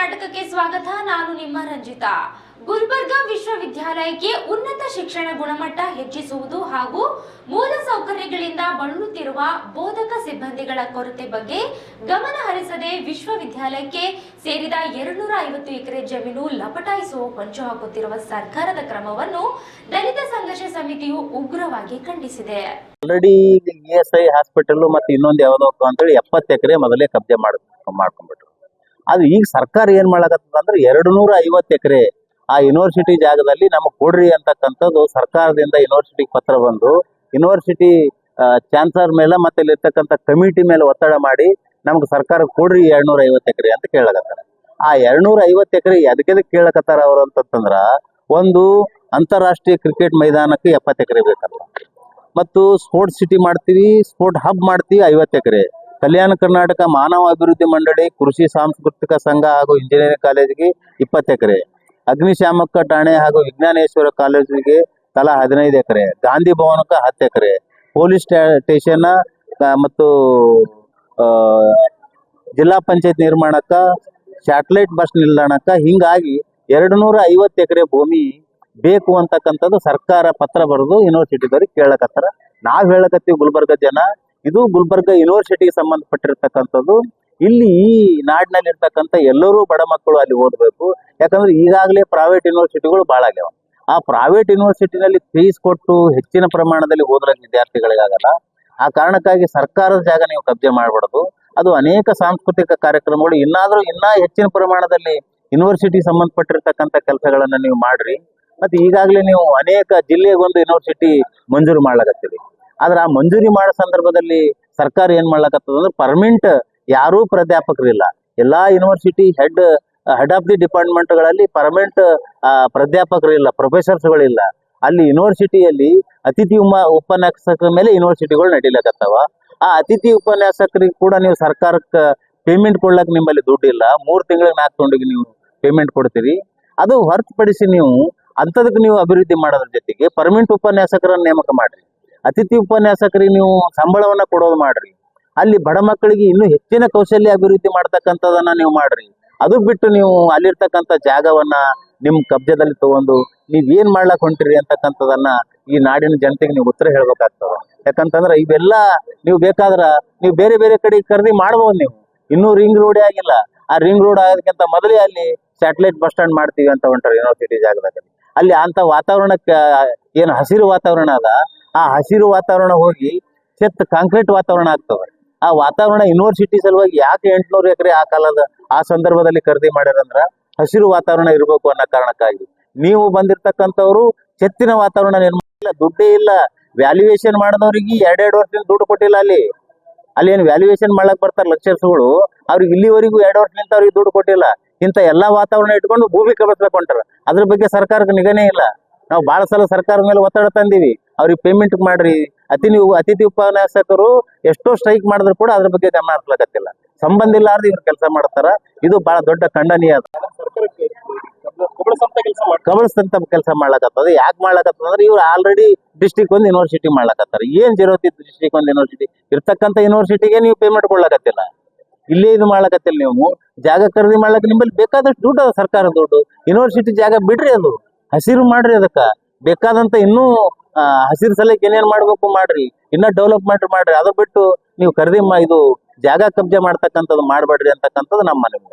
ಕರ್ನಾಟಕಕ್ಕೆ ಸ್ವಾಗತ. ನಾನು ನಿಮ್ಮ ರಂಜಿತಾ. ಗುಲ್ಬರ್ಗಾ ವಿಶ್ವವಿದ್ಯಾಲಯಕ್ಕೆ ಉನ್ನತ ಶಿಕ್ಷಣ ಗುಣಮಟ್ಟ ಹೆಚ್ಚಿಸುವುದು ಹಾಗೂ ಮೂಲ ಸೌಕರ್ಯಗಳಿಂದ ಬಳಲುತ್ತಿರುವ ಬೋಧಕ ಸಿಬ್ಬಂದಿಗಳ ಕೊರತೆ ಬಗ್ಗೆ ಗಮನ ಹರಿಸದೆ ವಿಶ್ವವಿದ್ಯಾಲಯಕ್ಕೆ ಸೇರಿದ ಎರಡ್ನೂರ ಐವತ್ತು ಎಕರೆ ಜಮೀನು ಲಪಟಾಯಿಸುವ ಹೊಂಚು ಹಾಕುತ್ತಿರುವ ಸರ್ಕಾರದ ಕ್ರಮವನ್ನು ದಲಿತ ಸಂಘರ್ಷ ಸಮಿತಿಯು ಉಗ್ರವಾಗಿ ಖಂಡಿಸಿದೆ. Already E S I hospital ಮತ್ತೆ ಇನ್ನೊಂದು ಯಾವ್ದೋ ಅಂತೇಳಿ ಎಪ್ಪತ್ತು ಎಕರೆ ಮೊದಲೇ ಕಬ್ಜೆ ಮಾಡ್ ಮಾಡ್ಕೊಂಡ್ಬಿಟ್ರು. ಅದು ಈಗ ಸರ್ಕಾರ ಏನ್ ಮಾಡಕತ್ತದ ಅಂದ್ರೆ ಎರಡು ನೂರ ಐವತ್ತು ಎಕರೆ ಆ ಯೂನಿವರ್ಸಿಟಿ ಜಾಗದಲ್ಲಿ ನಮಗೆ ಕೊಡ್ರಿ ಅಂತಕ್ಕಂಥದ್ದು ಸರ್ಕಾರದಿಂದ ಯೂನಿವರ್ಸಿಟಿಗೆ ಪತ್ರ ಬಂದು ಯೂನಿವರ್ಸಿಟಿ ಚಾನ್ಸಲರ್ ಮೇಲೆ ಮತ್ತೆ ಇಲ್ಲಿರ್ತಕ್ಕಂಥ ಕಮಿಟಿ ಮೇಲೆ ಒತ್ತಡ ಮಾಡಿ ನಮ್ಗೆ ಸರ್ಕಾರ ಕೊಡ್ರಿ ಎರಡ್ನೂರ ಐವತ್ತು ಎಕರೆ ಅಂತ ಕೇಳಕತ್ತಾರ. ಆ ಎರಡ್ನೂರ ಐವತ್ತು ಎಕರೆ ಅದಕ್ಕೆ ಕೇಳಕತ್ತಾರ ಅವ್ರು ಅಂತಂದ್ರ ಒಂದು ಅಂತಾರಾಷ್ಟ್ರೀಯ ಕ್ರಿಕೆಟ್ ಮೈದಾನಕ್ಕೆ ಎಪ್ಪತ್ತು ಎಕರೆ ಬೇಕಲ್ಲ. ಮತ್ತು ಸ್ಪೋರ್ಟ್ಸ್ ಸಿಟಿ ಮಾಡ್ತೀವಿ ಸ್ಪೋರ್ಟ್ ಹಬ್ ಮಾಡ್ತೀವಿ ಐವತ್ತು ಎಕರೆ. ಕಲ್ಯಾಣ ಕರ್ನಾಟಕ ಮಾನವ ಅಭಿವೃದ್ಧಿ ಮಂಡಳಿ, ಕೃಷಿ ಸಾಂಸ್ಕೃತಿಕ ಸಂಘ ಹಾಗೂ ಇಂಜಿನಿಯರಿಂಗ್ ಕಾಲೇಜಿಗೆ ಇಪ್ಪತ್ತು ಎಕರೆ, ಅಗ್ನಿಶಾಮಕ ಠಾಣೆ ಹಾಗೂ ವಿಜ್ಞಾನೇಶ್ವರ ಕಾಲೇಜಿಗೆ ತಲಾ ಹದಿನೈದು ಎಕರೆ, ಗಾಂಧಿ ಭವನಕ್ಕೆ ಹತ್ತು ಎಕರೆ, ಪೊಲೀಸ್ ಸ್ಟೇಷನ್ ಮತ್ತು ಜಿಲ್ಲಾ ಪಂಚಾಯತ್ ನಿರ್ಮಾಣಕ್ಕ, ಸ್ಯಾಟಲೈಟ್ ಬಸ್ ನಿಲ್ದಾಣಕ್ಕ ಹಿಂಗಾಗಿ ಎರಡು ನೂರ ಐವತ್ತು ಎಕರೆ ಭೂಮಿ ಬೇಕು ಅಂತಕ್ಕಂಥದ್ದು ಸರ್ಕಾರ ಪತ್ರ ಬರೆದು ಯೂನಿವರ್ಸಿಟಿದವ್ರಿಗೆ ಕೇಳಕತ್ತಾರ. ನಾವ್ ಹೇಳಕತ್ತೀವಿ ಗುಲ್ಬರ್ಗ ಜನ ಇದು ಗುಲ್ಬರ್ಗ ಯೂನಿವರ್ಸಿಟಿಗೆ ಸಂಬಂಧಪಟ್ಟಿರ್ತಕ್ಕಂಥದ್ದು. ಇಲ್ಲಿ ಈ ನಾಡಿನಲ್ಲಿ ಇರ್ತಕ್ಕಂಥ ಎಲ್ಲರೂ ಬಡ ಮಕ್ಕಳು ಅಲ್ಲಿ ಓದಬೇಕು. ಯಾಕಂದ್ರೆ ಈಗಾಗಲೇ ಪ್ರೈವೇಟ್ ಯೂನಿವರ್ಸಿಟಿಗಳು ಭಾಳ ಆಗ್ಯಾವ. ಆ ಪ್ರೈವೇಟ್ ಯೂನಿವರ್ಸಿಟಿನಲ್ಲಿ ಫೀಸ್ ಕೊಟ್ಟು ಹೆಚ್ಚಿನ ಪ್ರಮಾಣದಲ್ಲಿ ಓದ್ರ ವಿದ್ಯಾರ್ಥಿಗಳಿಗಾಗಲ್ಲ. ಆ ಕಾರಣಕ್ಕಾಗಿ ಸರ್ಕಾರದ ಜಾಗ ನೀವು ಕಬ್ಜೆ ಮಾಡಬಾರ್ದು. ಅದು ಅನೇಕ ಸಾಂಸ್ಕೃತಿಕ ಕಾರ್ಯಕ್ರಮಗಳು ಇನ್ನಾದರೂ ಇನ್ನ ಹೆಚ್ಚಿನ ಪ್ರಮಾಣದಲ್ಲಿ ಯೂನಿವರ್ಸಿಟಿ ಸಂಬಂಧಪಟ್ಟಿರ್ತಕ್ಕಂಥ ಕೆಲಸಗಳನ್ನ ನೀವು ಮಾಡ್ರಿ. ಮತ್ತೆ ಈಗಾಗಲೇ ನೀವು ಅನೇಕ ಜಿಲ್ಲೆಗೊಂದು ಯೂನಿವರ್ಸಿಟಿ ಮಂಜೂರು ಮಾಡ್ಲಾಕತ್ತೀರಿ. ಆದ್ರೆ ಆ ಮಂಜೂರಿ ಮಾಡೋ ಸಂದರ್ಭದಲ್ಲಿ ಸರ್ಕಾರ ಏನ್ ಮಾಡ್ಲಕತ್ತದ ಅಂದ್ರೆ ಪರ್ಮನೆಂಟ್ ಯಾರೂ ಪ್ರಾಧ್ಯಾಪಕರಿಲ್ಲ. ಎಲ್ಲಾ university head head of the department ಡಿಪಾರ್ಟ್ಮೆಂಟ್ಗಳಲ್ಲಿ permanent ಪ್ರಾಧ್ಯಾಪಕರಿಲ್ಲ ಪ್ರೊಫೆಸರ್ಸ್ಗಳಿಲ್ಲ ಅಲ್ಲಿ ಯೂನಿವರ್ಸಿಟಿಯಲ್ಲಿ ಅತಿಥಿ ಉಪನ್ಯಾಸಕರ ಮೇಲೆ ಯೂನಿವರ್ಸಿಟಿಗಳು ನಡೀಲಕತ್ತವ. ಆ ಅತಿಥಿ ಉಪನ್ಯಾಸಕರಿಗೆ ಕೂಡ ನೀವು ಸರ್ಕಾರಕ್ಕೆ ಪೇಮೆಂಟ್ ಕೊಡ್ಲಕ್ ನಿಮ್ಮಲ್ಲಿ ದುಡ್ಡಿಲ್ಲ. ಮೂರ್ ತಿಂಗಳಿಗೆ ನಾಲ್ಕು ತೊಂಡಿಗೆ ನೀವು ಪೇಮೆಂಟ್ ಕೊಡ್ತೀರಿ. ಅದು ಹೊರತುಪಡಿಸಿ ನೀವು ಅಂಥದಕ್ಕೆ ನೀವು ಅಭಿವೃದ್ಧಿ ಮಾಡೋದ್ರ ಜೊತೆಗೆ ಪರ್ಮನೆಂಟ್ ಉಪನ್ಯಾಸಕರನ್ನ ನೇಮಕ ಮಾಡ್ರಿ. ಅತಿಥಿ ಉಪನ್ಯಾಸಕರಿಗೆ ನೀವು ಸಂಬಳವನ್ನ ಕೊಡೋದು ಮಾಡ್ರಿ. ಅಲ್ಲಿ ಬಡ ಮಕ್ಕಳಿಗೆ ಇನ್ನೂ ಹೆಚ್ಚಿನ ಕೌಶಲ್ಯ ಅಭಿವೃದ್ಧಿ ಮಾಡ್ತಕ್ಕಂಥದನ್ನ ನೀವು ಮಾಡ್ರಿ. ಅದು ಬಿಟ್ಟು ನೀವು ಅಲ್ಲಿರ್ತಕ್ಕಂಥ ಜಾಗವನ್ನ ನಿಮ್ ಕಬ್ಜದಲ್ಲಿ ತಗೊಂಡು ನೀವ್ ಏನ್ ಮಾಡ್ಲಾಕ್ ಹೊಂಟಿರಿ ಅಂತಕ್ಕಂಥದನ್ನ ಈ ನಾಡಿನ ಜನತೆಗೆ ನೀವು ಉತ್ತರ ಹೇಳ್ಬೇಕಾಗ್ತದ. ಯಾಕಂತಂದ್ರ ಇವೆಲ್ಲ ನೀವು ಬೇಕಾದ್ರ ನೀವು ಬೇರೆ ಬೇರೆ ಕಡೆ ಖರೀದಿ ಮಾಡ್ಬೋದು ನೀವು. ಇನ್ನೂ ರಿಂಗ್ ರೋಡೇ ಆಗಿಲ್ಲ. ಆ ರಿಂಗ್ ರೋಡ್ ಆಗೋದಕ್ಕಿಂತ ಮೊದಲೇ ಅಲ್ಲಿ ಸ್ಯಾಟಲೈಟ್ ಬಸ್ ಸ್ಟ್ಯಾಂಡ್ ಮಾಡ್ತೀವಿ ಅಂತ ಹೊಂಟಾರೆ ಯೂನಿವರ್ಸಿಟಿ ಜಾಗದಲ್ಲಿ. ಅಲ್ಲಿ ಅಂತ ವಾತಾವರಣಕ್ಕೆ ಏನು ಹಸಿರು ವಾತಾವರಣ ಅದ. ಆ ಹಸಿರು ವಾತಾವರಣ ಹೋಗಿ ಚೆತ್ ಕಾಂಕ್ರೀಟ್ ವಾತಾವರಣ ಆಗ್ತದೆ ಆ ವಾತಾವರಣ ಯೂನಿವರ್ಸಿಟಿ ಸಲುವಾಗಿ ಯಾಕೆ ಎಂಟ್ನೂರು ಎಕರೆ ಆ ಕಾಲದ, ಆ ಸಂದರ್ಭದಲ್ಲಿ ಖರೀದಿ ಮಾಡ್ಯಾರಂದ್ರ ಹಸಿರು ವಾತಾವರಣ ಇರಬೇಕು ಅನ್ನೋ ಕಾರಣಕ್ಕಾಗಿ. ನೀವು ಬಂದಿರ್ತಕ್ಕಂಥವ್ರು ಚೆತ್ತಿನ ವಾತಾವರಣ ನಿರ್ಮಾಣ ಇಲ್ಲ, ದುಡ್ಡೇ ಇಲ್ಲ. ವ್ಯಾಲ್ಯೂಯೇಷನ್ ಮಾಡಿದವ್ರಿಗೆ ಎರಡೆರಡು ವರ್ಷದಿಂದ ದುಡ್ಡು ಕೊಟ್ಟಿಲ್ಲ ಅಲ್ಲಿ. ಅಲ್ಲಿ ಏನು ವ್ಯಾಲ್ಯೂಯೇಷನ್ ಮಾಡಕ್ ಬರ್ತಾರ ಲೆಕ್ಚರ್ಸ್ಗಳು ಅವ್ರಿಗೆ ಇಲ್ಲಿವರೆಗೂ ಎರಡು ವರ್ಷದಿಂದ ಅವ್ರಿಗೆ ದುಡ್ಡು ಕೊಟ್ಟಿಲ್ಲ. ಇಂಥ ಎಲ್ಲಾ ವಾತಾವರಣ ಇಟ್ಕೊಂಡು ಭೂಮಿ ಕಬಸ್ಲಕ್ ಹೊಂಟಾರ ಅದ್ರ ಬಗ್ಗೆ ಸರ್ಕಾರಕ್ಕೆ ನಿಗನೇ ಇಲ್ಲ. ನಾವು ಬಹಳ ಸಲ ಸರ್ಕಾರದ ಮೇಲೆ ಒತ್ತಡ ತಂದೀವಿ. ಅವ್ರಿಗೆ ಪೇಮೆಂಟ್ ಮಾಡ್ರಿ. ಅತಿ ನೀವು ಅತಿಥಿ ಉಪನ್ಯಾಸಕರು ಎಷ್ಟೋ ಸ್ಟ್ರೈಕ್ ಮಾಡಿದ್ರು ಕೂಡ ಅದ್ರ ಬಗ್ಗೆ ಗಮನ ಹಾಕ್ಲಕತ್ತಿಲ್ಲ ಸಂಬಂಧ ಇಲ್ಲಾರ್ದು ಇವ್ರು ಕೆಲಸ ಮಾಡ್ತಾರ. ಇದು ಬಹಳ ದೊಡ್ಡ ಖಂಡನೀಯ ಅದ. ಕಬಳಿಸ್ತಂತ ಕೆಲಸ ಮಾಡ್ಲಕತ್ತದ. ಯಾಕೆ ಮಾಡ್ಲಕತ್ತದ ಅಂದ್ರೆ ಇವ್ರು ಆಲ್ರೆಡಿ ಡಿಸ್ಟಿಕ್ ಒಂದು ಯೂನಿವರ್ಸಿಟಿ ಮಾಡ್ಲಕತ್ತಾರ. ಏನ್ ಜೀರೋತಿ ಡಿಸ್ಟಿಕ್ ಒಂದು ಯೂನಿವರ್ಸಿಟಿ ಇರ್ತಕ್ಕಂಥ ಯೂನಿವರ್ಸಿಟಿಗೆ ನೀವು ಪೇಮೆಂಟ್ ಕೊಡ್ಲಕತ್ತಿಲ್ಲ. ಇಲ್ಲೇ ಇದು ಮಾಡ್ಲಕತ್ತಿಲ್ಲ ನೀವು. ಜಾಗ ಖರೀದಿ ಮಾಡ್ಲಕ್ಕ ನಿಮ್ಮಲ್ಲಿ ಬೇಕಾದಷ್ಟು ದುಡ್ಡು ಅದ ಸರ್ಕಾರ ದುಡ್ಡು. ಯೂನಿವರ್ಸಿಟಿ ಜಾಗ ಬಿಡ್ರಿ ಅದು. ಹಸಿರು ಮಾಡ್ರಿ ಅದಕ್ಕ. ಬೇಕಾದಂತ ಇನ್ನೂ ಹಸಿರು ಸಲಕ್ಕೆ ಏನೇನ್ ಮಾಡ್ಬೇಕು ಮಾಡ್ರಿ. ಇನ್ನ ಡೆವಲಪ್ಮೆಂಟ್ ಮಾಡ್ರಿ. ಅದು ಬಿಟ್ಟು ನೀವು ಖರೀದಿ ಇದು ಜಾಗ ಕಬ್ಜೆ ಮಾಡ್ತಕ್ಕಂಥದ್ದು ಮಾಡ್ಬೇಡ್ರಿ ಅಂತಕ್ಕಂಥದ್ದು ನಮ್ಮ ಮನವಿ.